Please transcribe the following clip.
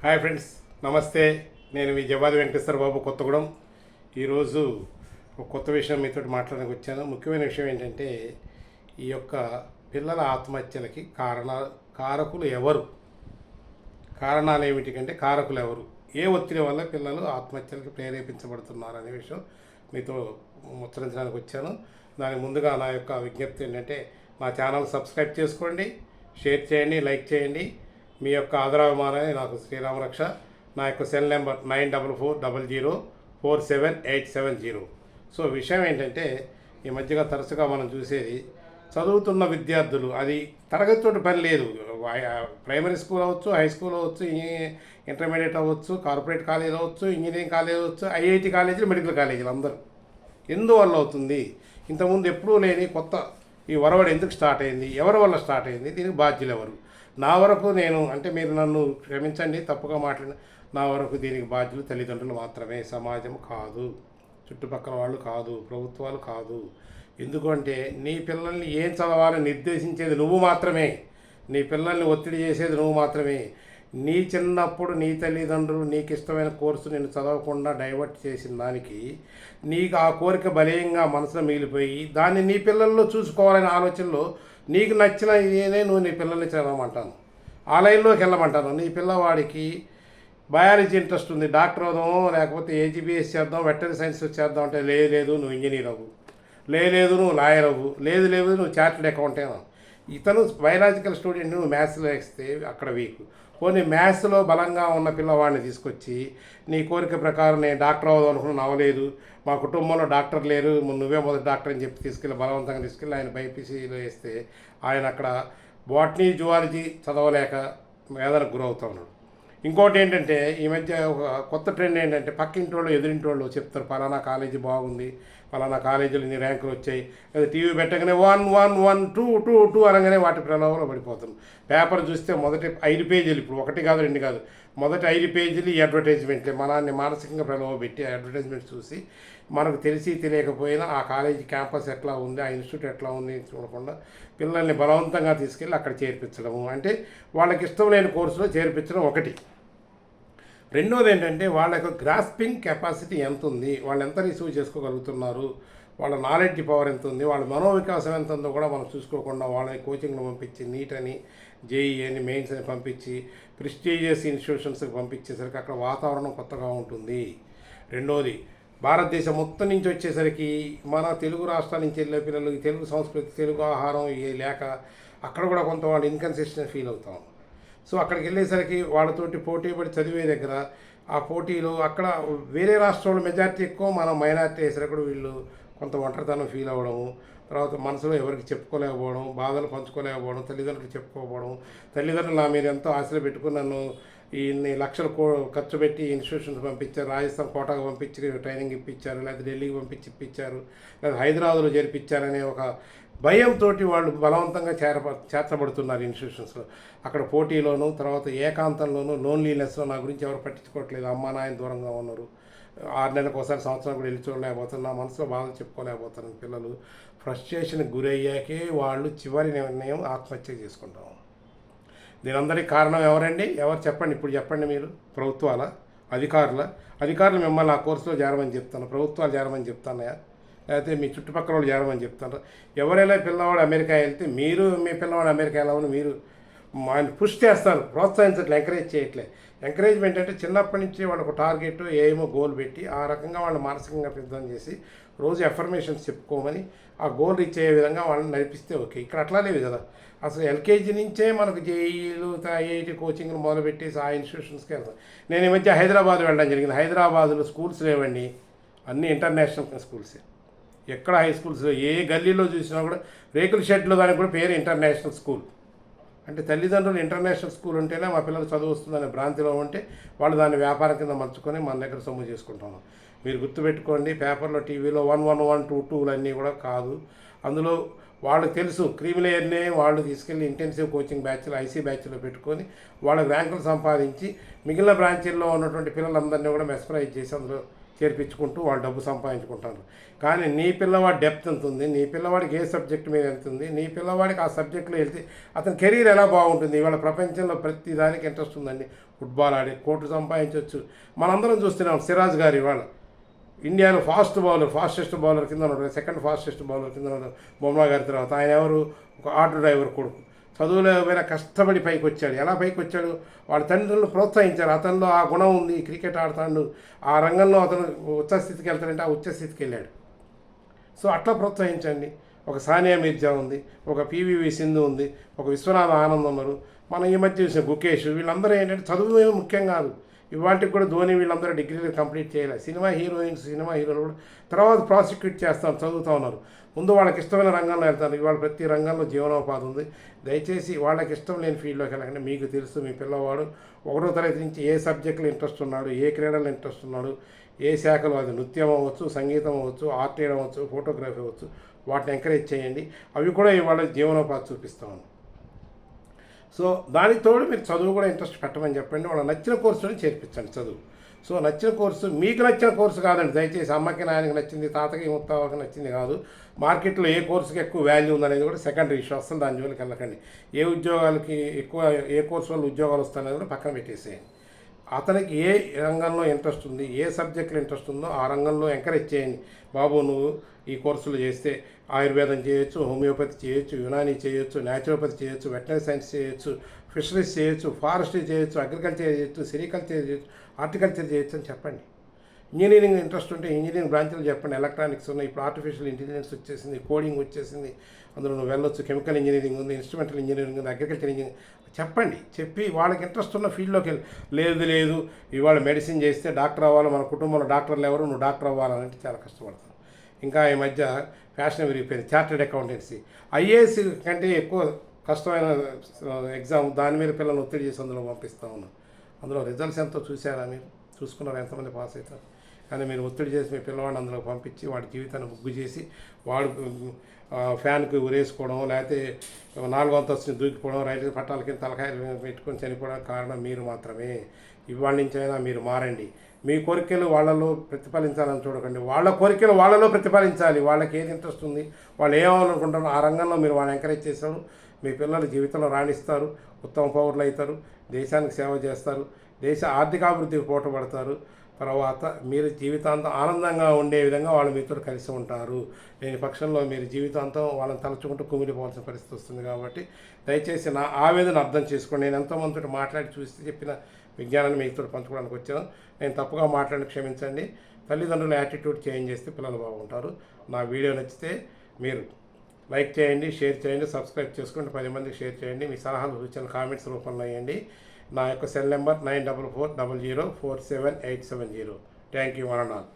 Hi friends నమస్తే. నేను మీ జవాది వెంకటేశ్వర బాబు కొత్తగూడెం. ఈరోజు ఒక కొత్త విషయం మీతో మాట్లాడడానికి వచ్చాను. ముఖ్యమైన విషయం ఏంటంటే ఈ యొక్క పిల్లల ఆత్మహత్యలకి కారణ కారకులు ఎవరు? కారణాలు ఏమిటికంటే కారకులు ఎవరు? ఏ ఒత్తిడి వల్ల పిల్లలు ఆత్మహత్యలకు ప్రేరేపించబడుతున్నారు అనే విషయం మీతో ముచ్చరించడానికి వచ్చాను. దానికి ముందుగా నా యొక్క విజ్ఞప్తి ఏంటంటే నా ఛానల్ సబ్స్క్రైబ్ చేసుకోండి షేర్ చేయండి లైక్ చేయండి. మీ యొక్క ఆదరాభిమానమే నాకు శ్రీరామరక్ష నా యొక్క cell number nine double four double zero four seven eight seven zero. So విషయం ఏంటంటే ఈ మధ్యగా తరచుగా మనం చూసేది చదువుతున్న విద్యార్థులు అది తరగతితోటి పని లేదు. ప్రైమరీ స్కూల్ అవ్వచ్చు హై స్కూల్ అవ్వచ్చు ఇంటర్మీడియట్ అవ్వచ్చు కార్పొరేట్ కాలేజ్ అవ్వచ్చు ఇంజనీరింగ్ కాలేజ్ అవ్వచ్చు ఐఐటి కాలేజీలు మెడికల్ కాలేజీలు అందరూ. ఎందువల్ల అవుతుంది? ఇంతకుముందు ఎప్పుడూ లేని కొత్త ఈ వరవడి ఎందుకు స్టార్ట్ అయింది? ఎవరి వల్ల స్టార్ట్ అయింది? దీనికి బాధ్యులు ఎవరు? నా వరకు నేను అంటే మీరు నన్ను క్షమించండి తప్పుగా మాట్లాడిన నా వరకు దీనికి బాధ్యులు తల్లిదండ్రులు మాత్రమే. సమాజం కాదు. చుట్టుపక్కల వాళ్ళు కాదు. ప్రభుత్వాలు కాదు. ఎందుకంటే నీ పిల్లల్ని ఏం చదవాలని నిర్దేశించేది నువ్వు మాత్రమే. నీ పిల్లల్ని ఒత్తిడి చేసేది నువ్వు మాత్రమే. నీ చిన్నప్పుడు నీ తల్లిదండ్రులు నీకు ఇష్టమైన కోర్సు నేను చదవకుండా డైవర్ట్ చేసిన దానికి నీకు ఆ కోరిక బలీయంగా మనసులో మిగిలిపోయి దాన్ని నీ పిల్లల్లో చూసుకోవాలనే ఆలోచనలో నీకు నచ్చిన ఇదేనే నువ్వు నీ పిల్లల్ని చదవమంటాను. ఆ లైన్లోకి వెళ్ళమంటాను. నీ పిల్లవాడికి బయాలజీ ఇంట్రెస్ట్ ఉంది. డాక్టర్ అవుదాం లేకపోతే ఏజీబీఎస్ చేద్దాం వెటరీ సైన్స్ చేద్దాం అంటే లేదు లేదు నువ్వు ఇంజనీర్ అవ్వు. లేదు నువ్వు లాయర్ అవ్వు. లేదు లేదు నువ్వు చార్టెడ్ అకౌంటేనా ఇతను బయలాజికల్ స్టూడెంట్ నువ్వు మ్యాథ్స్లో వేస్తే అక్కడ వీక్. పోనీ మ్యాథ్స్లో బలంగా ఉన్న పిల్లవాడిని తీసుకొచ్చి నీ కోరిక ప్రకారం నేను డాక్టర్ అవ్వదు అనుకున్నాను అవ్వలేదు. మా కుటుంబంలో డాక్టర్ లేరు. నువ్వే మొదటి డాక్టర్ అని చెప్పి తీసుకెళ్ళి బలవంతంగా తీసుకెళ్ళి ఆయన బైపీసీలో వేస్తే ఆయన అక్కడ బాటనీ జువాలజీ చదవలేక వేదనకు గురవుతా ఉన్నాడు. ఇంకోటి ఏంటంటే ఈ మధ్య ఒక కొత్త ట్రెండ్ ఏంటంటే పక్కింటి వాళ్ళు ఎదురింటి వాళ్ళు చెప్తారు పలానా కాలేజీ బాగుంది పలానా కాలేజీలు ఇన్ని ర్యాంకులు వచ్చాయి. లేదా టీవీ పెట్టగానే one one one two two two అనగానే వాటి ప్రలోభంలో పడిపోతాం. పేపర్ చూస్తే మొదటి ఐదు పేజీలు ఇప్పుడు ఒకటి కాదు రెండు కాదు. మొదటి ఐదు పేజీలు ఈ అడ్వర్టైజ్మెంట్లే. మనల్ని మానసికంగా ప్రలోభపెట్టి ఆ అడ్వర్టైజ్మెంట్ చూసి మనకు తెలిసి తెలియకపోయినా ఆ కాలేజీ క్యాంపస్ ఎట్లా ఉంది ఆ ఇన్స్టిట్యూట్ ఎట్లా ఉంది చూడకుండా పిల్లల్ని బలవంతంగా తీసుకెళ్ళి అక్కడ చేర్పించడము. అంటే వాళ్ళకి ఇష్టం లేని కోర్సులో చేర్పించడం ఒకటి. రెండోది ఏంటంటే వాళ్ళ యొక్క గ్రాస్పింగ్ కెపాసిటీ ఎంత ఉంది వాళ్ళు ఎంత రిసీవ్ చేసుకోగలుగుతున్నారు? వాళ్ళ నాలెడ్జ్ పవర్ ఎంత ఉంది వాళ్ళ మనోవికాసం ఎంత ఉందో కూడా మనం చూసుకోకుండా వాళ్ళని కోచింగ్లు పంపించి నీట్ అని జేఈ అని మెయిన్స్ అని పంపించి ప్రిస్టీజియస్ ఇన్స్టిట్యూషన్స్కి పంపించేసరికి అక్కడ వాతావరణం కొత్తగా ఉంటుంది. రెండోది భారతదేశం మొత్తం నుంచి వచ్చేసరికి మన తెలుగు రాష్ట్రాల నుంచి వెళ్ళే పిల్లలు ఈ తెలుగు సంస్కృతి తెలుగు ఆహారం లేక అక్కడ కూడా కొంత వాళ్ళు ఇన్కన్సిస్టెంట్ ఫీల్ అవుతాం. సో అక్కడికి వెళ్ళేసరికి వాళ్ళతోటి పోటీ పడి చదివే దగ్గర ఆ పోటీలో అక్కడ వేరే రాష్ట్రంలో మెజారిటీ ఎక్కువ మనం మైనారిటీ వేసినప్పుడు వీళ్ళు కొంత ఒంటరితనం ఫీల్ అవ్వడము తర్వాత మనసులో ఎవరికి చెప్పుకోలేకపోవడం బాధలు పంచుకోలేకపోవడం తల్లిదండ్రులు చెప్పుకోకపోవడం తల్లిదండ్రులు నా మీద ఎంతో ఆశలు పెట్టుకుని నన్ను ఇన్ని లక్షలు కో ఖర్చు పెట్టి ఇన్స్టిట్యూషన్స్ పంపించారు రాజస్థాన్ కోటాకు పంపించి ట్రైనింగ్ ఇప్పించారు లేదా ఢిల్లీకి పంపించి ఇప్పించారు లేదా హైదరాబాద్లో జరిపించారనే ఒక భయంతో వాళ్ళు బలవంతంగా చేర చేర్చబడుతున్నారు ఇన్స్టిట్యూషన్స్లో. అక్కడ పోటీలోనూ తర్వాత ఏకాంతంలోనూ లోన్లీనెస్లో నా గురించి ఎవరు పట్టించుకోవట్లేదు. అమ్మా నాయన దూరంగా ఉన్నారు. ఆరు నెలలకు ఒకసారి సంవత్సరం కూడా వెళ్ళి చూడలేకపోతున్నారు నా మనసులో బాధలు చెప్పుకోలేకపోతున్నాను పిల్లలు. ఫ్రస్ట్రేషన్కి గురయ్యాకే వాళ్ళు చివరి నిర్ణయం ఆత్మహత్య చేసుకుంటాం. దీనందరికీ కారణం ఎవరండి? ఎవరు చెప్పండి? ఇప్పుడు చెప్పండి మీరు. ప్రభుత్వాల? అధికారుల? అధికారులు మిమ్మల్ని ఆ కోర్సులో చేరమని చెప్తాను ప్రభుత్వాలు చేరమని చెప్తానయా లేకపోతే మీ చుట్టుపక్కల వాళ్ళు చేరమని చెప్తారు ఎవరైనా పిల్లవాడు అమెరికా వెళ్తే మీరు మీ పిల్లవాడు అమెరికా వెళ్ళమని మీరు ఆయన పుష్ చేస్తారు ప్రోత్సహించట్లే ఎంకరేజ్ చేయట్లే. ఎంకరేజ్మెంట్ అంటే చిన్నప్పటి నుంచి వాళ్ళకు టార్గెట్ ఏమో గోల్ పెట్టి ఆ రకంగా వాళ్ళని మానసికంగా సిద్ధం చేసి రోజు ఎఫర్మేషన్స్ చెప్పుకోమని ఆ గోల్ రీచ్ అయ్యే విధంగా వాళ్ళని నడిపిస్తే ఓకే. ఇక్కడ అట్లా లేదు కదా. అసలు ఎల్కేజీ నుంచే మనకు జేఈలు ఐఐటి కోచింగ్లు మొదలుపెట్టేసి ఆ ఇన్స్టిట్యూషన్స్కి వెళ్తాం. నేను ఈ మధ్య హైదరాబాద్ వెళ్ళడం జరిగింది. హైదరాబాద్లో స్కూల్స్ లేవండి. అన్ని ఇంటర్నేషనల్ స్కూల్సే ఎక్కడ హై స్కూల్స్లో ఏ గల్లీలో చూసినా కూడా రేకుల షెడ్లో దానికి కూడా పేరు ఇంటర్నేషనల్ స్కూల్ అంటే తల్లిదండ్రులు ఇంటర్నేషనల్ స్కూల్ ఉంటేనే మా పిల్లలు చదువు వస్తుందనే భ్రాంతిలో ఉంటే వాళ్ళు దాన్ని వ్యాపారం కింద మర్చుకొని మన దగ్గర సొమ్ము చేసుకుంటున్నాం. మీరు గుర్తుపెట్టుకోండి పేపర్లో టీవీలో వన్ వన్ వన్ టూ టూలు అన్నీ కూడా కాదు. అందులో వాళ్ళకి తెలుసు క్రీమిలేయర్నే వాళ్ళు తీసుకెళ్ళి ఇంటెన్సివ్ కోచింగ్ బ్యాచ్లు ఐసీ బ్యాచ్లో పెట్టుకొని వాళ్ళ ర్యాంకులు సంపాదించి మిగిలిన బ్రాంచీల్లో ఉన్నటువంటి పిల్లలందరినీ కూడా మెస్పరైజ్ చేసి అందులో చేర్పించుకుంటూ వాళ్ళు డబ్బు సంపాదించుకుంటారు. కానీ నీ పిల్లవాడి డెప్త్ ఎంత ఉంది? నీ పిల్లవాడికి ఏ సబ్జెక్ట్ మీద ఎంత ఉంది? నీ పిల్లవాడికి ఆ సబ్జెక్ట్లో వెళ్తే అతని కెరీర్ ఎలా బాగుంటుంది? ఇవాళ ప్రపంచంలో ప్రతి దానికి ఇంట్రెస్ట్ ఉందండి. ఫుట్బాల్ ఆడి కోట్లు సంపాదించవచ్చు మనందరం చూస్తున్నాం సిరాజ్ గారు ఇవాళ. ఇండియాలో ఫాస్ట్ బౌలర్ ఫాస్టెస్ట్ బౌలర్ కింద ఉన్నాడు. సెకండ్ ఫాస్టెస్ట్ బౌలర్ కింద ఉన్నాడు. బొమ్మ గారి తర్వాత. ఆయన ఎవరు? ఒక ఆటో డ్రైవర్ కొడుకు. చదువులో పోయినా కష్టపడి పైకి వచ్చాడు ఎలా పైకి వచ్చాడు వాళ్ళ తండ్రులను ప్రోత్సహించారు అతనిలో ఆ గుణం ఉంది. క్రికెట్ ఆడతాడు. ఆ రంగంలో అతను ఉచ్చస్థితికి వెళ్తాడంటే ఆ ఉచ్చస్థితికి వెళ్ళాడు. సో అట్లా ప్రోత్సహించండి. ఒక సానియా మిర్జా ఉంది. ఒక పీవీవి సింధు ఉంది. ఒక విశ్వనాథ ఆనంద్ ఉన్నారు. మనం ఈ మధ్య చూసిన గుకేష్ వీళ్ళందరూ ఏంటంటే చదువు ముఖ్యం కాదు. ఇవాళకి కూడా ధోని వీళ్ళందరూ డిగ్రీలు కంప్లీట్ చేయలేదు సినిమా హీరోయిన్స్ సినిమా హీరోలు కూడా తర్వాత ప్రాసిక్యూట్ చేస్తాను చదువుతూ ఉన్నారు. ముందు వాళ్ళకి ఇష్టమైన రంగంలో వెళ్తాను ఇవాళ ప్రతి రంగంలో జీవనోపాధి ఉంది. దయచేసి వాళ్ళకి ఇష్టం లేని ఫీల్డ్లోకి వెళ్ళకండి. మీకు తెలుసు మీ పిల్లవాడు ఒకటో తరగతి నుంచి ఏ సబ్జెక్టులో ఇంట్రెస్ట్ ఉన్నాడు ఏ క్రీడలో ఇంట్రెస్ట్ ఉన్నాడు ఏ శాఖలో అది నృత్యం అవ్వచ్చు సంగీతం అవ్వచ్చు ఆర్ట్ వేయడం అవ్వచ్చు ఫోటోగ్రఫీ అవ్వచ్చు వాటిని ఎంకరేజ్ చేయండి. అవి కూడా ఇవాళ జీవనోపాధి చూపిస్తాను సో దానికి తోడు మీరు చదువు కూడా ఇంట్రెస్ట్ పెట్టమని చెప్పండి. వాళ్ళకి నచ్చిన కోర్సుని చేర్పించండి చదువు. సో నచ్చిన కోర్సు మీకు నచ్చిన కోర్సు కాదండి. దయచేసి అమ్మకి నాయనకి నచ్చింది తాతకి ముత్తావకి నచ్చింది కాదు. మార్కెట్లో ఏ కోర్సుకి ఎక్కువ వాల్యూ ఉందనేది కూడా సెకండరీ ఇష్యూ వస్తుంది దాని జోలికి వెళ్ళకండి. ఏ ఉద్యోగాలకి ఎక్కువ ఏ కోర్సు వల్ల ఉద్యోగాలు వస్తాయనేది కూడా పక్కన పెట్టేసేయండి. అతనికి ఏ రంగంలో ఇంట్రెస్ట్ ఉంది ఏ సబ్జెక్టులో ఇంట్రెస్ట్ ఉందో ఆ రంగంలో ఎంకరేజ్ చేయండి. బాబు నువ్వు ఈ కోర్సులు చేస్తే ఆయుర్వేదం చేయొచ్చు హోమియోపతి చేయొచ్చు యునానీ చేయొచ్చు న్యాచురోపతి చేయొచ్చు వెటనరీ సైన్స్ చేయొచ్చు ఫిషరీస్ చేయొచ్చు ఫారెస్ట్రీ చేయొచ్చు అగ్రికల్చర్ చేయొచ్చు సెరికల్చర్ చేయొచ్చు హార్టికల్చర్ చేయొచ్చు అని చెప్పండి. ఇంజనీరింగ్ ఇంట్రెస్ట్ ఉంటే ఇంజనీరింగ్ బ్రాంచ్లు చెప్పండి. ఎలక్ట్రానిక్స్ ఉన్నాయి ఇప్పుడు ఆర్టిఫిషియల్ ఇంటెలిజెన్స్ వచ్చేసింది కోడింగ్ వచ్చేసింది అందులో నువ్వు వెళ్ళొచ్చు. కెమికల్ ఇంజనీరింగ్ ఉంది ఇన్స్ట్రుమెంటల్ ఇంజనీరింగ్ ఉంది అగ్రికల్చర్ ఇంజనీరింగ్ చెప్పండి. చెప్పి వాళ్ళకి ఇంట్రెస్ట్ ఉన్న ఫీల్డ్లోకి వెళ్ళి. లేదు లేదు. ఇవాళ మెడిసిన్ చేస్తే డాక్టర్ అవ్వాలి మన కుటుంబంలో డాక్టర్లు ఎవరు? నువ్వు డాక్టర్ అవ్వాలంటే చాలా కష్టపడతాను ఇంకా ఈ మధ్య ఫ్యాషన్ విరిగిపోయింది చార్టెడ్ అకౌంటెన్సీ ఐఏఎస్ కంటే ఎక్కువ కష్టమైన ఎగ్జామ్ దాని మీద పిల్లల్ని ఒత్తిడి చేసి అందులో పంపిస్తా ఉన్నాం. అందులో రిజల్ట్స్ ఎంతో చూసారా మీరు? చూసుకున్నారు? ఎంతమంది పాస్ అవుతారు? కానీ మీరు ఒత్తిడి చేసి మీ పిల్లవాడిని అందులో పంపించి వాడి జీవితాన్ని ముగ్గు చేసి వాడు ఫ్యాన్కి ఉరేసుకోవడం లేకపోతే నాలుగో అంతస్తుని దూకిపోవడం రైలు పట్టాల కింద తలకాయలు పెట్టుకొని చనిపోవడానికి కారణం మీరు మాత్రమే. ఇవాళ నుంచైనా మీరు మారండి. మీ కోరికలు వాళ్ళలో ప్రతిఫలించాలని చూడకండి. వాళ్ళ కోరికలు వాళ్ళలో ప్రతిఫలించాలి. వాళ్ళకి ఏది ఇంట్రెస్ట్ ఉంది వాళ్ళు ఏమనుకుంటారో ఆ రంగంలో మీరు వాళ్ళని ఎంకరేజ్ చేస్తారు మీ పిల్లలు జీవితంలో రాణిస్తారు ఉత్తమ పౌరులు అవుతారు దేశానికి సేవ చేస్తారు దేశ ఆర్థికాభివృద్ధికి పోటపడతారు. తర్వాత మీరు జీవితాంతం ఆనందంగా ఉండే విధంగా వాళ్ళు మీతో కలిసి ఉంటారు. లేని పక్షంలో మీరు జీవితాంతం వాళ్ళని తలుచుకుంటూ కుమిలిపోవాల్సిన పరిస్థితి వస్తుంది కాబట్టి దయచేసి నా ఆవేదన అర్థం చేసుకోండి. నేను ఎంతోమందితో మాట్లాడి చూసి చెప్పిన విజ్ఞానాన్ని మీతో పంచుకోవడానికి వచ్చాను. నేను తప్పుగా మాట్లాడి క్షమించండి. తల్లిదండ్రుల యాటిట్యూడ్ చేంజ్ చేస్తే పిల్లలు బాగుంటారు. నా వీడియో నచ్చితే మీరు లైక్ చేయండి షేర్ చేయండి సబ్స్క్రైబ్ చేసుకోండి పది మందికి షేర్ చేయండి. మీ సలహాలు సూచనలు కామెంట్స్ రూపంలో వేయండి. నా యొక్క cell number nine double four double zero four seven eight seven zero. Thank you one and all.